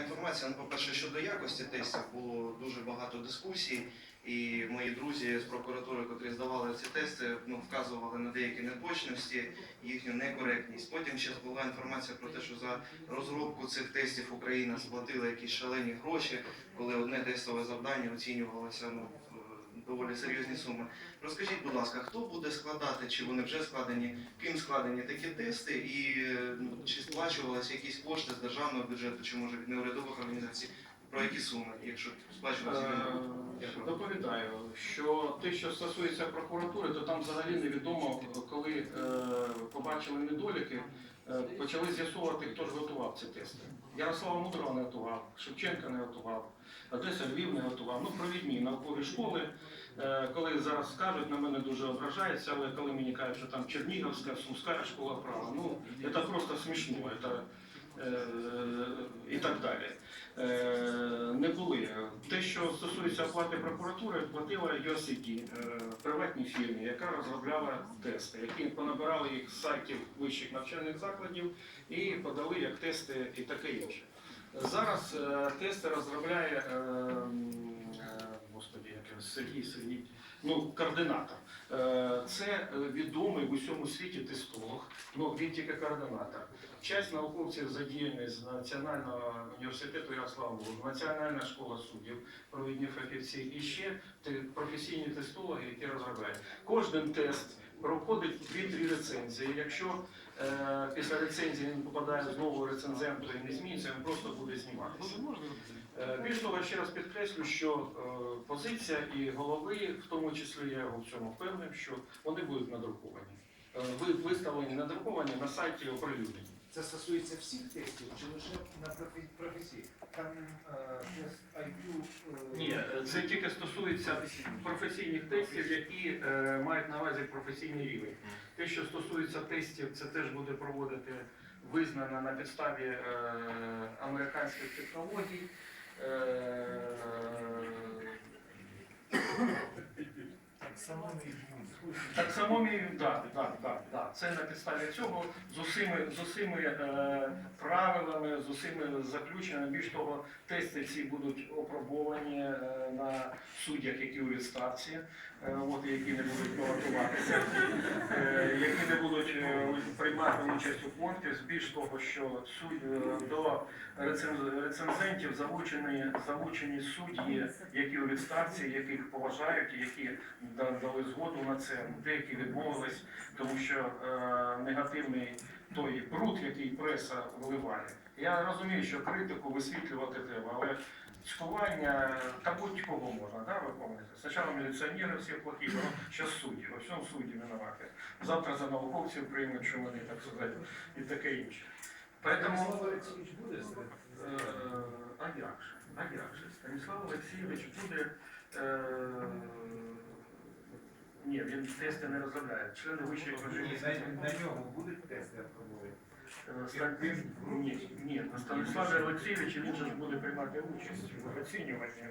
інформація. Ну, по-перше, щодо якості тестів було дуже багато дискусій, і мої друзі з прокуратури, котрі здавали ці тести, ну, вказували на деякі неточності, їхню некоректність. Потім ще була інформація про те, що за розробку цих тестів Україна сплатила якісь шалені гроші, коли одне тестове завдання оцінювалося ну, доволі серйозні суми. Розкажіть, будь ласка, хто буде складати, чи вони вже складені, ким складені такі тести, і чи сплачувалися якісь кошти з державного бюджету, чи може від неурядових організацій, про які суми, якщо сплачувалися? Е, Доповідаю, що те, що стосується прокуратури, то там взагалі невідомо, коли е, побачили недоліки, е, почали з'ясовувати, хто ж готував ці тести. Ярослава Мудрого не готував, Шевченка не готував, Одеса Львів не готував. Ну, провідні наукові школи. Е, Коли зараз скажуть, на мене дуже ображається, але коли мені кажуть, що там Чернігівська, Сумська школа права, ну це просто смішно. Це, і так далі. Е, не були. Те, що стосується оплати прокуратури, платила USAID, е, приватній фірмі, яка розробляла тести, які понабирали їх з сайтів вищих навчальних закладів і подали як тести і таке інше. Зараз е, тести розробляє е, м, е, господі, Сергій Сергій, ну, координатор. Е, Це е, відомий в усьому світі тестолог, ну він тільки координатор. Часть науковців задіяні з Національного університету Ярослава Національна школа суддів, провідні фахівці і ще професійні тестологи, які розробляють. Кожен тест проходить дві-три рецензії. Якщо е, після рецензії він попадає знову рецензенту і не зміниться, він просто буде зніматися. Е, Більш того, ще раз підкреслю, що е, позиція і голови, в тому числі я його в цьому впевнений, що вони будуть надруковані. Е, Ви виставлені надруковані на сайті оприлюднені. Це стосується всіх тестів чи лише на професії? Там е, тест IQ... е, е, це тільки стосується професійних тестів, які е, мають на увазі професійний рівень. Те, що стосується тестів, це теж буде проводити визнана на підставі е, американських технологій. Так само мій. Так само мій, да, да, да, да. Це на підставі цього з усіми, з усіми е, правилами, з усіми заключеннями. Більш того, тести ці будуть опробовані е, на суддях, які у відставці, е, от, які не будуть балотуватися, е, приймати участь у конкурсі. Більш того, що суд, е, до реценз- рецензентів залучені, залучені судді, які у відставці, яких поважають, які дали згоду на це. Деякі відмовились, тому що е, негативний той бруд, який преса вливає. Я розумію, що критику висвітлювати треба, але цькування та будь-кого можна, да, ви пам'ятаєте? Спочатку міліціонери всі плохі, ну, зараз судді, во всьому судді винуваті. Завтра за науковців приймуть, що вони так сказати, і таке інше. Поэтому Станіслав Олексійович буде серед? Е, А як же? А як же? Станіслав Олексійович буде. Е, ні, він тести не розробляє. Члени вищої Ні, на, на нього будуть тести апробовані? Е, Ні, ні, на Станіславі Олексійовичі він же буде приймати участь в оцінюванні.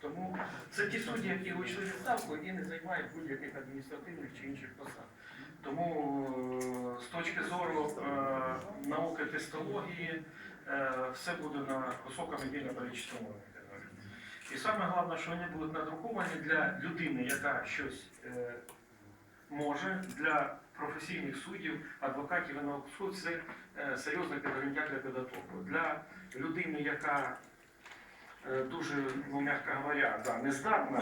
Тому це ті судді, які вийшли в відставку і не займають будь-яких адміністративних чи інших посад. Тому е, з точки зору е, науки тестології е, все буде на високому рівні. І саме головне, що вони будуть надруковані для людини, яка щось е, може, для професійних суддів, адвокатів і науковців, це е, серйозне підґрунтя для підготовки. Для людини, яка е, дуже, ну, м'яко говоря, да, не здатна,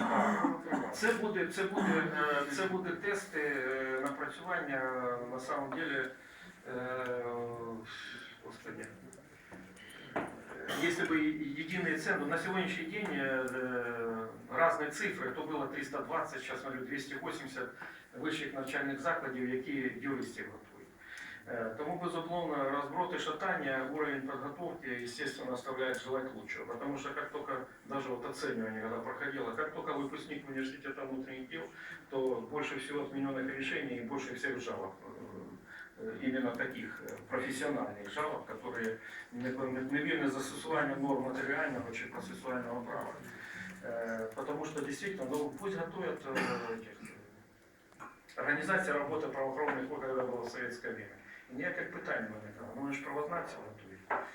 да, це буде, це буде, е, це буде тести е, напрацювання е, на самом деле, е, господи, если бы единые цены, на сегодняшний день э, разные цифры, то было 320, сейчас смотрю 280 вищих навчальних закладів, які юристів готують. Е, Тому, безусловно, разброд и шатание, уровень подготовки, естественно, оставляет желать лучшего. Потому что как только, даже вот оценивание, когда проходило, как только выпускник университета внутренних дел, то больше всего отмененных решений и больше всех жалоб. э, Именно таких э, профессиональных жалоб, которые невірне застосування норм матеріального чи процесуального права. Е, Потому что действительно, ну пусть готовят э, этих, э, организация работы правоохранительных органов была в советское время. Ніяких питань не виникало. Ну, вони ж правознавці готують.